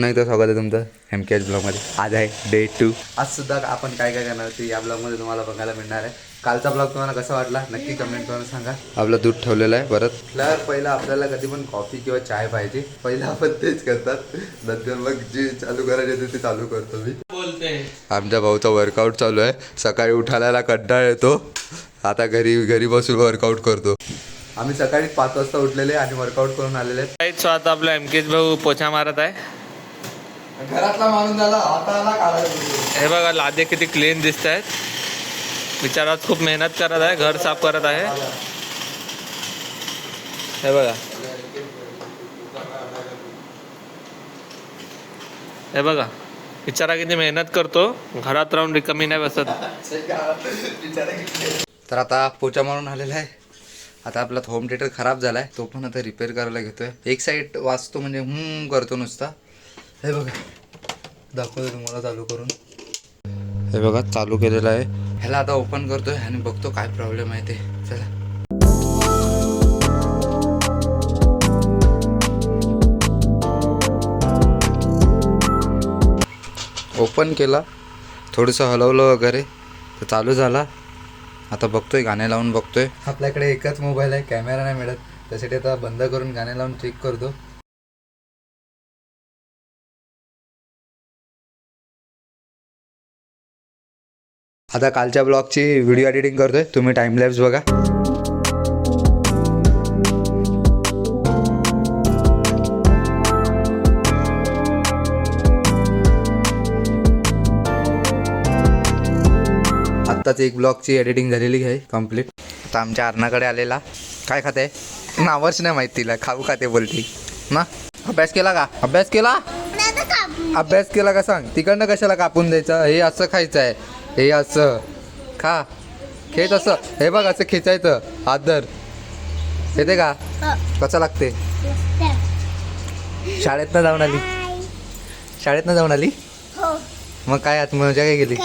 पुन्हा एकदा स्वागत आहे तुमचं एम के एच ब्लॉगमध्ये आज आहे डे टू आज सुद्धा आपण काय काय करणार ते या ब्लॉगमध्ये तुम्हाला बघायला मिळणार आहे. कालचा ब्लॉग तुम्हाला कसा वाटला? नक्की कमेंट करून सांगा. आपलं दूध ठेवलेलं आहे परत. तर पहिलं आपल्याला कधी पण कॉफी किंवा चाय पाहिजे. पहिलं आपण तेच करतात. नंतर मग जे चालू करायचे ते- ते चालू करतो मी. आमच्या भाऊचा वर्कआउट चालू आहे. सकाळी उठायला कंटाळ येतो. आता घरी घरी बसून वर्कआउट करतो. आम्ही सकाळी पाच वाजता उठलेले आणि वर्कआउट करून आलेले आहेत. आता आपला एमकेच भाऊ पोछा मारत आहे. घरातला माणूस झाला हाताला काढायला हे बघा लादे किती क्लीन दिसत आहेत बिचारा खूप मेहनत करत आहे घर साफ करत आहे. हे बघा. हे बघा बिचारा किती मेहनत करतो घरात राहून रिकामी नाही बसत. तर आता पोचा मारून आलेला आहे. आता आपला होम थिएटर खराब झाला आहे तो पण आता रिपेअर करायला घेतोय. एक साईड वाचतो म्हणजे हम्म करतो नुसता. हे बघा. दाखवतो तुम्हाला चालू करून. हे बघा चालू केलेलं आहे. ह्याला आता ओपन करतोय आणि बघतो काय प्रॉब्लेम आहे ते. चला. ओपन केला. थोडंसं हलवलं वगैरे. तर चालू झाला. आता बघतोय गाणे लावून बघतोय. आपल्याकडे एकच मोबाईल आहे कॅमेरा नाही मिळत. त्यासाठी आता बंद करून गाणे लावून चेक करतो. आता कालच्या ब्लॉगची व्हिडिओ एडिटिंग करतोय. तुम्ही टाइम लॅब्स बघा. आत्ताच एक ब्लॉगची एडिटिंग झालेली आहे कंप्लीट आता आमच्या अर्णाकडे आलेला. काय खाते? नावच नाही माहिती तिला. खाऊ खाते बोलती. ना? अभ्यास केला का? अभ्यास केला? अभ्यास केला का सांग? तिकडनं कशाला कापून द्यायचं? हे असं खायचं आहे हे असं. खा. खेच असं. हे बघ असं खेचायचं. आदर येते का? कसं लागते? शाळेतनं जाऊन आली. शाळेतनं जाऊन आली? हो. मग काय आज मजा काय गेली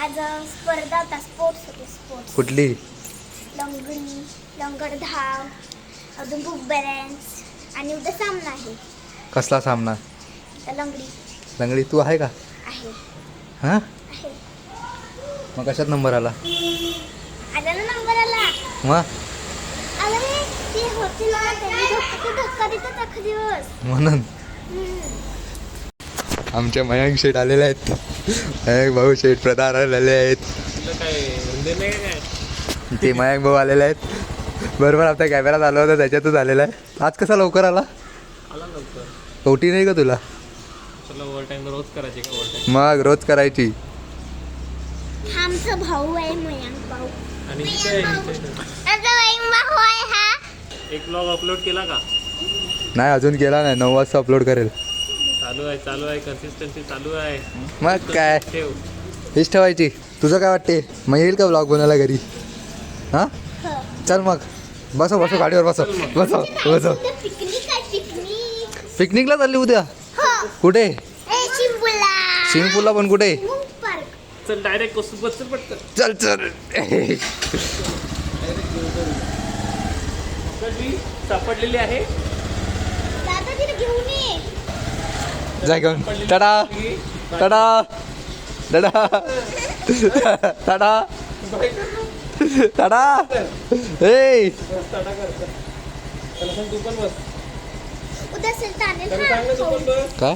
आज स्पर्धा होता. स्पोर्ट्स होते स्पोर्ट्स. कुठली? लंगडी लंगड धाव अजून बुक बॅलन्स आणि उद्या सामना आहे. कसला सामना? लंगडी. लंगडी तू आहे का? आहे. हां? मग कशात नंबर आला? आला ना नंबर आला. मग? आला रे ते होते ना त्यांनी धक्का ते धक्का देतात अख्खा दिवस. म्हणून. आमच्या मयांक शेठ आलेले आहेत. मयांक भाऊ शेठ प्रधान आलेले आहेत. ते मयांक भाऊ आलेले आहेत. बरोबर आपल्या कॅमेरात आलं होतं त्याच्यातच आलेला आहे. आज कसा लवकर आला? आला लवकर. ओटी नाही का तुला? रोज करायची का मग रोज करायची. हा आमचा भाऊ आहे मयांक भाऊ. आणि माझा मयांक भाऊ आहे हा. एक ब्लॉग अपलोड केला का? नाही अजून केला नाही. नऊ वाजता अपलोड करेल. चालू आहे चालू आहे. कन्सिस्टन्सी चालू आहे. मग काय? ठेव. हीच ठेवायची. तुझं काय वाटते? मग येईल का ब्लॉग बनायला घरी? हां? हो. चल मग. बसो बसो गाडीवर बसो बसो बसो पिकनिक आहे पिकनिक. पिकनिकला चालली उद्या. कुठे? स्विमिंग पूलला पण कुठे? पार्क चल डायरेक्ट चल चल. सापडलेली आहे. दादा तिला घेऊन ये. जा घेऊन टाटा. टाटा. टाटा. टाटा. टाटा. ए. तू पण बस. उद्या असेल तर आणेल हा खाऊ काय?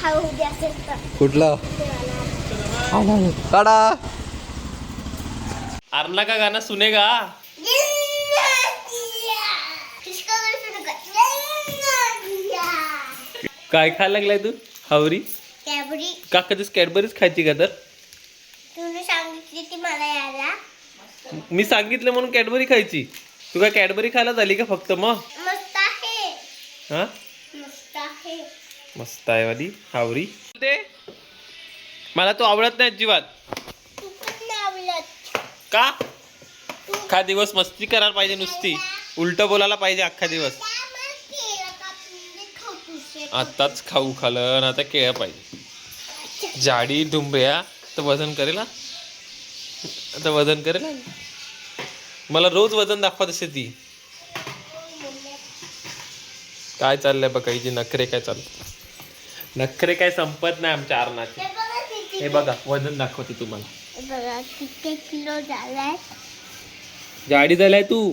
खाऊ उद्या असेल तर कुठला? देवाला टाटा आरला का गाणं सुनेगा काय खायला लागलाय तू? हावरी? कॅबरी. का कधीच कॅडबरीच खायची का तर? तुला सांगितली ती मला यायला. मी सांगितलं म्हणून कॅडबरी खायची. तू काय कॅडबरी खायला झाली का फक्त मग? मस्त आहे. हा? मस्त आहे वाली हावरी ते? मला तो आवडत नाही अजिबात. का? अख्खा दिवस मस्ती करायला पाहिजे नुसती. उलट बोलायला पाहिजे अख्खा दिवस. आताच खाऊ आणि आता केळं पाहिजे. जाडी डुंबऱ्या तर वजन करेल हा? आता वजन करेल हा? मला रोज वजन दाखवत असते ती. काय चाललंय बघा हिची नखरे काय चाललं नखरे काय संपत नाही आमच्या आरणाचे हे बघा वजन दाखवते तुम्हाला. बघा किती किलो झालाय? जाडी झालाय तू.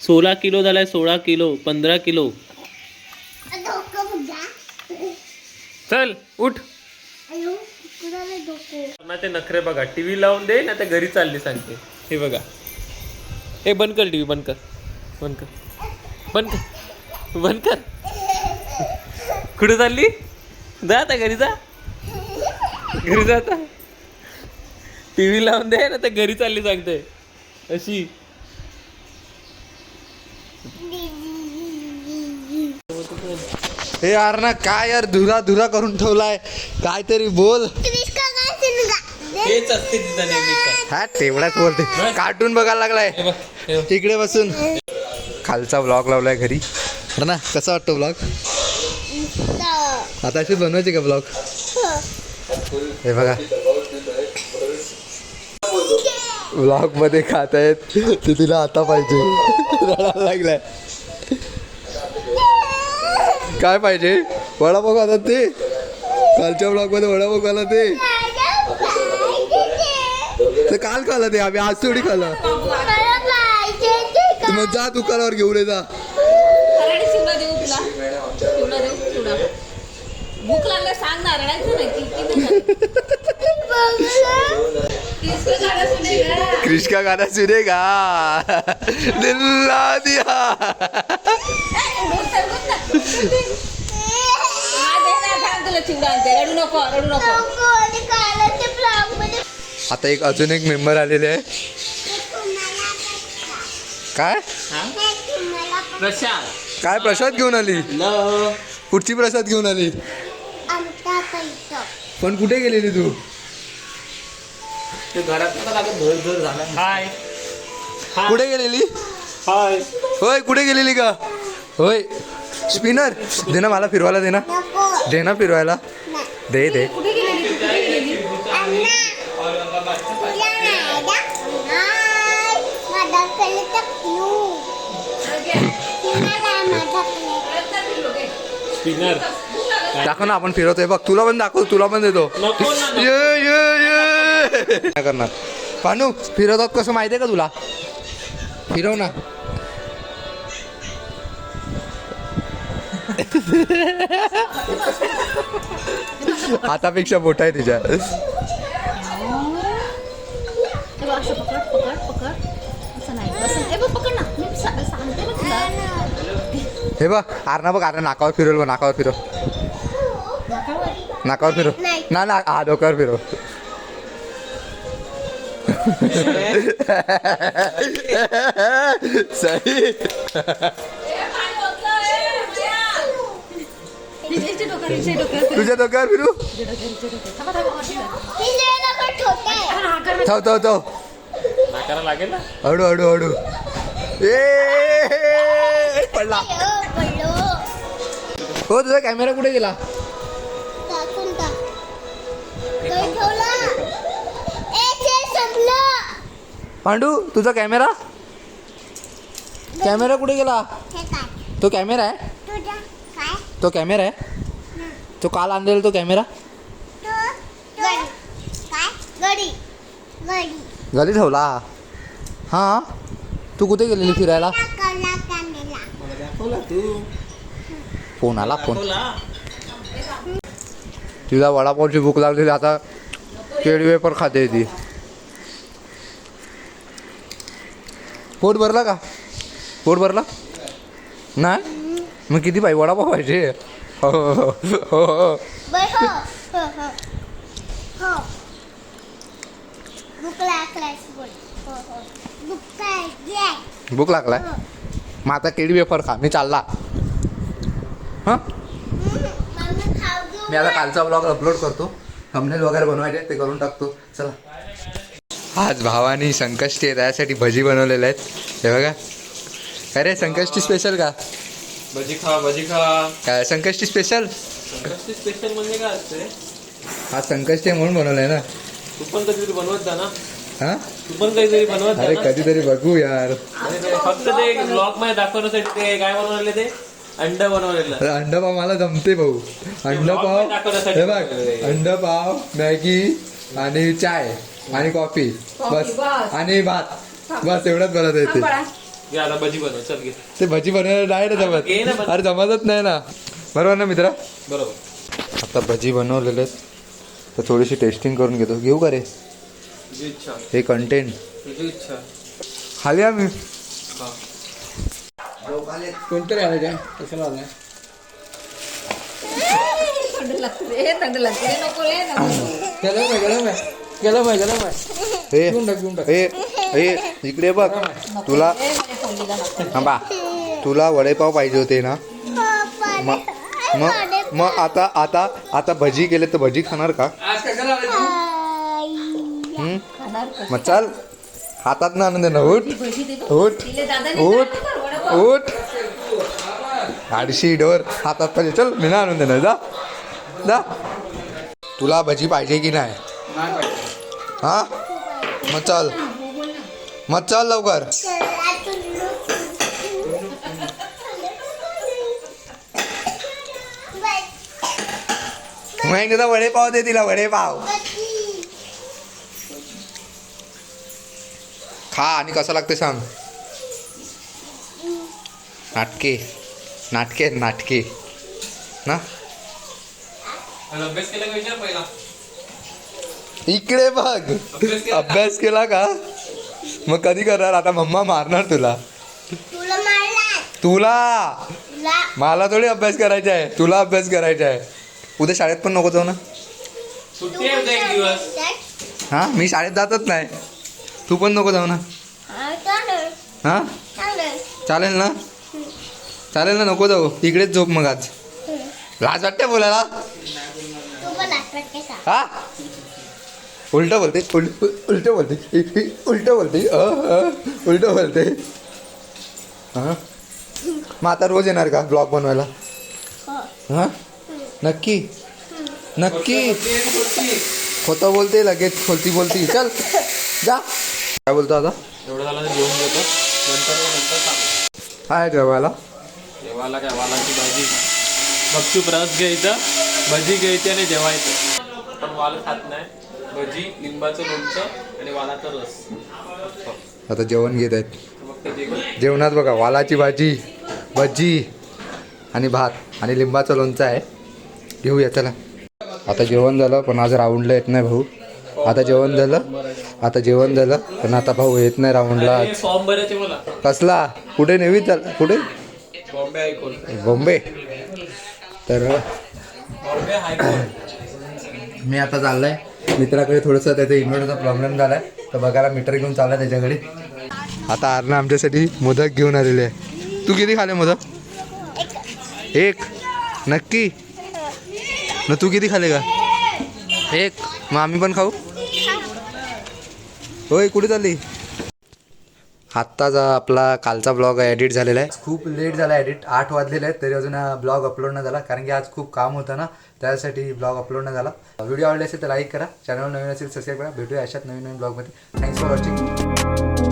सोळा किलो झालाय सोळा किलो पंधरा किलो. चल उठ. ते नखरे बघा टीव्ही लावून दे ना ते घरी चालली सांगते. हे बघा. हे बंद कर टीव्ही बंद कर. बंद कर. बंद कर. बंद कर. कुठे चालली? जा आता घरी जा. घरी जा आता. टीव्ही लावून दे ना ते घरी चालली सांगते. अशी. हे यार ना काय यार धुरा धुरा करून ठेवलाय? काहीतरी बोल. क्रिस्का काय सिनगा हेच असते तिथं नेहमी हा तेवढाच बोलते. कार्टून बघायला लागलाय. बघ हे बघ. इकडे बसून. खालचा ब्लॉग लावलाय घरी. अरे ना कसा वाटतो ब्लॉग? आता अशी बनवायची का ब्लॉग हे बघा. ब्लॉगमध्ये खात आहेत. ते तिला आता पाहिजे. लागलाय. काय पाहिजे? वडापाव खातात ते. कालच्या ब्लॉगमध्ये वडापाव खाला ते. ते काल खाला ते आम्ही आज थोडी खाला मग जा दुकानावर घेऊन ये जा. भूक लागलं सांग ना रडायचं नाही. का क्रिश का गाना सुनेगा दिल्ला दिया हा आता एक अजून एक मेंबर आलेले आहे काय? प्रशांत काय प्रसाद घेऊन आली? कुठची प्रसाद घेऊन आली. पण कुठे गेलेली तू? हाय. कुठे गेलेली? हाय. होय कुठे गेलेली का होय. स्पिनर दे ना मला फिरवायला दे ना. दे ना फिरवायला. दे दे. स्पिनर. दाखव ना आपण फिरवतोय. बघ तुला पण दाखव तुला पण देतो. ये ये ये. काय करणार? पानू फिरवतात कसं माहिती आहे का तुला? फिरव ना. हातापेक्षा मोठा आहे तिच्या. हे बघ, असं पकड पकड पकड. असं नाही. असं हे बघ पकड ना. मी सा- सांगते ना तुला. बघ आर बघ आता नाकावर फिरवल बघ नाकावर फिरव. नाकावर. नाही. ना ना हा डोक्यावर फिरव सही. तुझ्या डोक्यावर फिरू थांबा, थांबा. हा, लागेल हळू हळू हळू ए पडला हो तुझा कॅमेरा कुठे गेला पांडू तुझा कॅमेरा? कॅमेरा कुठे गेला? तो कॅमेरा आहे? तो कॅमेरा आहे? तो काल आणलेला तो कॅमेरा? गडी गडी घरी. ठेवला? हां? तू कुठे गेलेली फिरायला? फोन आला फोन तिला वडापावची भूक लागलेली आता केळी वेपर खाते ती. पोट भरला का? पोट भरला? नाही? मग किती पाहिजे वडापाव पाहिजे. हो हो हो हो हो. हो हो भूक लागलाय हो हो. मग आता केळी वेफर खा. मी चालला. हां? मी आता कालचा ब्लॉग अपलोड करतो. थंबनेल वगैरे बनवायचे ते करून टाकतो. चला. आज भावानी संकष्टी आहे त्यासाठी भजी बनवलेल्या आहेत. हे बघा. अरे संकष्टी स्पेशल का? भजी खा भजी खा. काय संकष्टी स्पेशल संकष्टी स्पेशल म्हणजे काय असते? आज संकष्टी म्हणून बनवलंय ना. तू पण कधीतरी बनवत जा ना. हा? तू पण काहीतरी बनवत अरे कधीतरी बघू यार. फक्त ते ब्लॉगमध्ये दाखवण्यासाठी ते. काय बनवले ते? अंड बनवलेलं. अंडा पाव मला जमते भाऊ. अंडा पाव हे बघ. अंडा पाव मॅगी आणि चाय. आणि कॉफी बस. आणि भात. बस एवढंच बनवता येते. आता भजी बनव चल घे. ते भजी बनवायला नाही ना घे ना जमत. अरे जमतच नाही ना. बरोबर ना मित्रा? बरोबर. आता भजी बनवलेले आहेत. तर थोडीशी टेस्टिंग करून घेतो. घेऊ का रे? तुझी इच्छा. हे कंटेंट तुझी इच्छा. खाली आम्ही. कोणतरी आलं काय कशाला आलाय थंड लागते. थंड लागते. रे नको रे नको. गेलं गेलं गेलं गेलं हे घेऊन टाक घेऊन टाक. हे हे इकडे बघ. तुला. थांबा. तुला वडेपाव पाहिजे होते ना? मग मग मग आता आता आता भजी केले तर भजी खाणार का? आज कशाला आलाय तू? हम्म? खाणार कसं? मग चाल. हातात ना आणून दे ना उठ. उठ. उठ. उठ. आडशी डोर हातात पाहिजे. चल मी ना आणून दे ना जा. जा. तुला भजी पाहिजे की नाही? नाही पाहिजे. हा? मग चल. मग चल लवकर. मग एकदा वडेपाव दे तिला वडेपाव. खा आणि कसं लागते सांग. नाटके. नाटके नाटके. ना? अभ्यास केला का विचार पहिला? इकडे बघ. अभ्यास केला का? मग कधी करणार? आता मम्मा मारणार तुला. तुला मारला तुला? तुला. मला थोडी अभ्यास करायचा आहे. तुला अभ्यास करायचा आहे. उद्या शाळेत पण नको जाऊ ना? सुट्टी आहे उद्या एक दिवस. हा? मी शाळेत जातच नाही. तू पण नको जाऊ ना? हा, चालेल. हा? ना? चालेल ना नको जाऊ. इकडेच झोप मग आज. लाज वाटते बोलायला? हा? उलट बोलते उलट उलट बोलते उलट बोलते उलट बोलते. हा? मग आता रोज येणार का ब्लॉग बनवायला? हा. नक्की? नक्की? खोटं बोलते लगेच खोलती बोलती. चल जा. काय बोलतो आता? एवढं झालं घेतो. नंतर नंतर काय जेवायला. जेवायला काय? वालाची भाजी. गपचूप रस घ्यायचा भजी घ्यायची आणि जेवायचं. पण वाल खात नाही. भजी लिंबाचं लोणचं आणि वालाचा रस. आता जेवण घेत आहेत. जेवणात बघा वालाची भाजी भजी आणि भात आणि लिंबाचं लोणचं आहे. घेऊया चला. आता जेवण झालं पण आज राऊंडला येत नाही भाऊ. आता जेवण झालं आता जेवण झालं पण आता भाऊ येत नाही राऊंडला. कसला? कुठे नेवीत झाला कुठे? बॉम्बे तर मी आता चाललाय. मित्राकडे थोडंसं त्याचा इन्व्हर्टरचा प्रॉब्लेम झालाय. तर बघायला मीटर घेऊन चालला त्याच्याकडे. आता आरना आमच्यासाठी मोदक घेऊन आलेले आहे. तू किती खाले मोदक? एक. नक्की? न तू किती खाले का एक. मग आम्ही पण खाऊ? होय कुठे चालली? आत्ताचा आपला कालचा ब्लॉग एडिट झालेला आहे. खूप लेट झाला एडिट आठ वाजलेले आहेत तरी अजून ब्लॉग अपलोड नाही झाला कारण की आज खूप काम होतं ना त्यासाठी ब्लॉग अपलोड नाही झाला. व्हिडिओ आवडले असेल तर लाईक करा. चॅनल नवीन असेल सबस्क्राईब करा. भेटूया अशाच नवीन नवीन ब्लॉगमध्ये थँक्स फॉर वॉचिंग